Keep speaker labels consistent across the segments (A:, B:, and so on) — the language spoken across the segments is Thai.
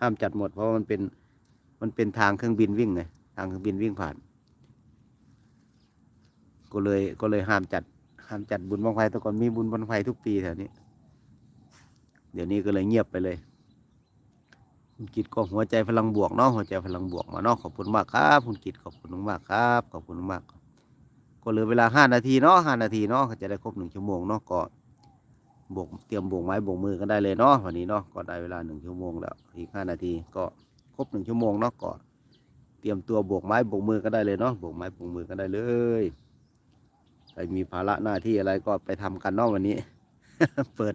A: ห้ามจัดหมด เพราะมันเป็นมันเป็นทางเครื่องบินวิ่งไงทางเครื่องบินวิ่งผ่าน ก็เลยก็เลยห้ามจัดห้ามจัดบุญบังไฟแต่ก่อนมีบุญบังไฟทุกปีแถวนี้ เดี๋ยวนี้ก็เลยเงียบไปเลยคุณกิตก็หัวใจพลังบวกเนาะหัวใจพลังบวกมาเนาะขอบคุณมากครับคุณกิตขอบคุณมากครับขอบคุณมากก็เหลือเวลาห้านาทีเนาะห้านาทีเนาะจะได้ครบหนึ่งชั่วโมงเนาะก็ บกเตรียมโบกไม้โบกมือกันได้เลยเนาะวันนี้เนาะก็ได้เวลาหนึ่งชั่วโมงแล้วอีกห้านาทีก็ครบหนึ่งชั่วโมงเนาะก็เตรียมตัวโบกไม้โบกมือกันได้เลยเนาะโบกไม้โบกมือกันได้เลยใครมีภาระหน้าที่อะไรก็ไปทำกันเนาะวันนี้ เปิด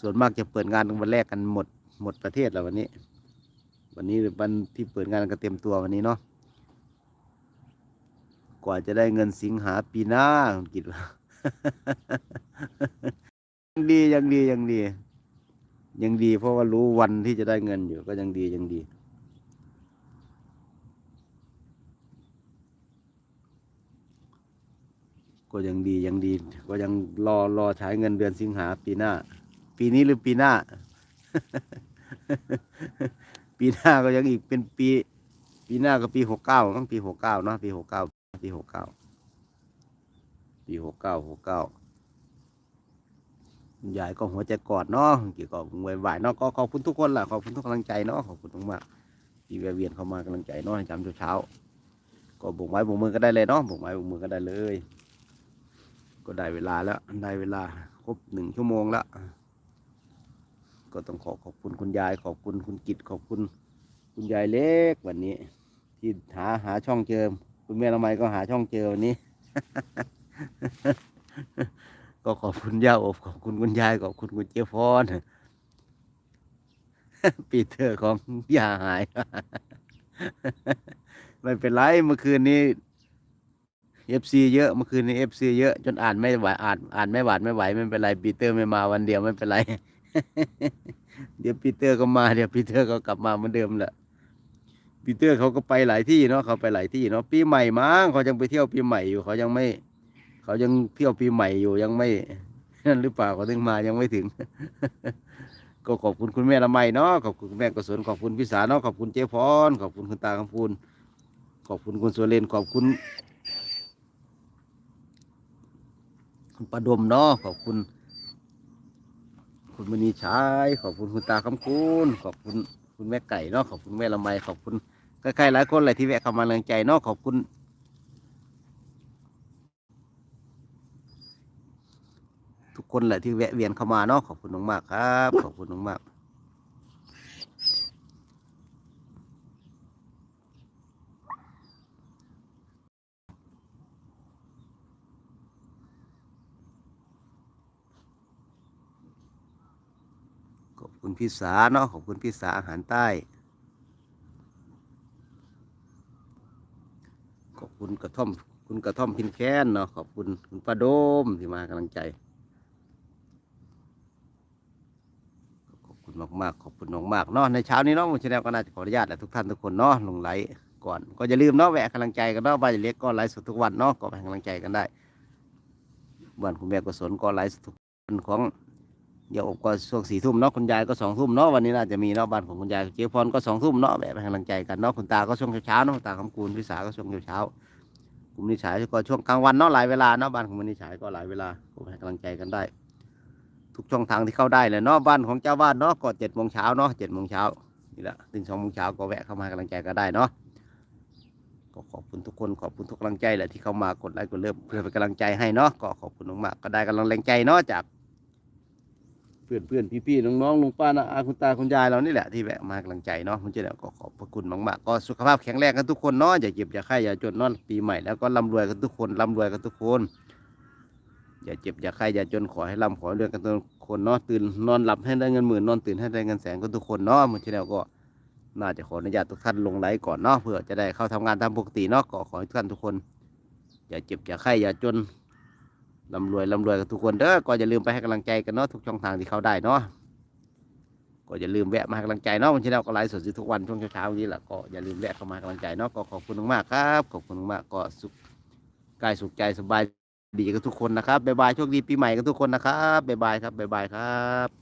A: ส่วนมากจะเปิดงานวันแรกกันหมดหมดประเทศแล้ววันนี้ วันนี้วันที่เปิดงานก็เต็มตัววันนี้เนาะกว่าจะได้เงินสิงหาปีหน้าคุณกิดว่า ดียังดียังดี ยังดี เพราะว่ารู้วันที่จะได้เงินอยู่ ก็ยังดียังดี ก็ยังดียังดี ก็ยังรอรอใช้เงินเดือนสิงหาปีหน้า ปีนี้หรือปีหน้า ปีหน้าก็ยังอีกเป็นปี ปีหน้าก็ปีหกเก้าต้องปีหกเก้าเนาะปีหกเก้าปีหกเก้าปีหกเก้าหกเก้า ยายก็หัวใจกอดเนาะเกี่ยวกับมวยบ่ายเนาะก็ขอบคุณทุกคนแหละขอบคุณทุกกำลังใจเนาะขอบคุณมากที่แวะเวียนเข้ามากำลังใจเนาะจำเช้าๆก็บุกไม้บุกมือก็ได้เลยเนาะบุกไม้บุกมือก็ได้เลย ก็ได้เวลาแล้วได้เวลาครบหนึ่งชั่วโมงแล้วก็ต้องขอขอบคุณคุณยายขอบคุณคุณกิตขอบคุณคุณยายเล็กวันนี้ ที่หาหาช่องเจอคุณแม่ละไมก็หาช่องเจอวันนี้ คุณย่าอบขอบคุณคุณยายขอบคุณคุณเจี๊ยพรปีเตอร์ของยาหาย ไม่เป็นไรเมื่อคืนนี้เอฟซีเยอะเมื่อคืนนี้เอฟซีเยอะจนอ่านไม่ไหวอ่านอ่านไม่หวาดไม่ไหวไม่เป็นไรปีเตอร์ไม่มาวันเดียวไม่เป็นไร เดี๋ยวปีเตอร์ก็มาเดี๋ยวปีเตอร์ก็กลับมาเหมือนเดิมแหละปีเตอร์เขาก็ไปหลายที่เนาะเขาไปหลายที่เนาะปีใหม่มั้งเขายังไปเที่ยวปีใหม่อยู่เขายังไม่ เขายังเที่ยวปีใหม่อยู่ยังไม่ นั่นหรือเปล่าเขาถึงมายังไม่ถึง ก็ขอบคุณคุณแม่ละไมเนาะขอบคุณคุณแม่กศลขอบคุณพี่สาเนาะขอบคุณเจ๊พรขอบคุณคุณตาคำพูนขอบคุณคุณสุเรนขอบคุณ คุณประดมเนาะขอบคุณ คุณมณีชัยขอบคุณคุณตาคำคูณขอบคุณคุณแม่ไก่เนาะขอบคุณแม่ละไมขอบคุณใครๆหลายคนเลยที่แวะเข้ามาแรงใจเนาะขอบคุณ ทุก คนแหละที่แวะเวียนเข้ามาเนาะขอบคุณมากๆครับ ขอบคุณมากๆขอบคุณพี่สาเนาะขอบคุณพี่สาอาหารใต้ ขอบคุณกระท่อม คุณกระท่อมพินแค้นเนาะขอบคุณคุณป้าโดมที่มากำลังใจ ขอบ คุณมากๆขอบคุณมากๆเนาะในเช้านี้เนาะมุชแนลก็น่าจะขออนุญาตแหละทุกท่านทุกคนเนาะลงไลค์ก่อน ก็อย่าลืมเนาะแวะกำลังใจกันเนาะบ้านเล็กก็ไลฟ์สดทุกวันเนาะก็ไปให้กำลังใจกันได้บ้านคุณแม่กุศลก็ไลฟ์สดทุกวันของเดี๋ยวอบก็ช่วงสี่ทุ่มเนาะคุณยายก็สองทุ่มเนาะวันนี้น่าจะมีเนาะบ้านของคุณยายเจ๊พรก็สองทุ่มเนาะแวะไปให้กำลังใจกันเนาะคุณตาก็ช่วงเช้าเนาะตาคำคูณพิสาก็ช่วงเช้าคุณนิฉายก็ช่วงกลางวันเนาะหลายเวลาเนาะบ้านของคุณนิฉายก็หลายเวลาก็ให้กำลังใจกันได้ ทุกช่องทางที่เข้าได้เลยเนาะบ้านของเจ้าบ้านเนาะก็เจ็ดโมงเช้าเนาะเจ็ดโมงเช้านี่แหละถึงสองโมงเช้าก็แวะเข้ามากำลังใจก็ได้เนาะก็ขอบคุณทุกคนขอบคุณทุกกำลังใจแหละที่เข้ามากดไลค์กดเลิฟเพื่อเป็นกำลังใจให้เนาะก็ขอบคุณมากๆก็ได้กำลังแรงใจเนาะจากเพื่อนเพื่อนพี่พี่ๆน้องๆลุงป้านะอาคุณตาคุณยายเรานี่แหละที่แวะมากำลังใจเนาะมันจะแล้วก็ขอบพระคุณมากๆก็สุขภาพแข็งแรงกันทุกคนเนาะอย่าเจ็บอย่าไข้อย่าจนเนอนปีใหม่แล้วก็ร่ำรวยกันทุกคนร่ำรวยกันทุกคน อย่าเจ็บอย่าไข้อย่าจนขอให้ร่ำขอให้รวยกันทุกคนเนาะตื่นนอนหลับให้ได้เงินหมื่นนอนตื่นให้ได้เงินแสนกันทุกคนเนาะมันชแนลก็น่าจะขออนุญาตทุกท่านลงไลค์ก่อนเนาะเพื่อจะได้เข้าทำงานตามปกติเนาะก็ขอให้ทุกท่านทุกคน อย่าเจ็บอย่าไข้อย่าจนร่ำรวยร่ำรวยกันทุกคนเด้อก็อย่าลืมไปให้กำลังใจกันเนาะทุกช่องทางที่เข้าได้เนาะก็อย่าลืมแวะมาให้กำลังใจเนาะมันชแนลก็ไลฟ์สดทุกวันช่วงเช้าๆนี้แหละก็อย่าลืมแวะเข้ามาให้กำลังใจเนาะก็ขอบคุณมากครับขอบคุณมากก็สุขกายสุขใจสบาย ดีกันทุกคนนะครับบ๊ายบายโชคดีปีใหม่กันทุกคนนะครับบ๊ายบายครับบ๊ายบายครับ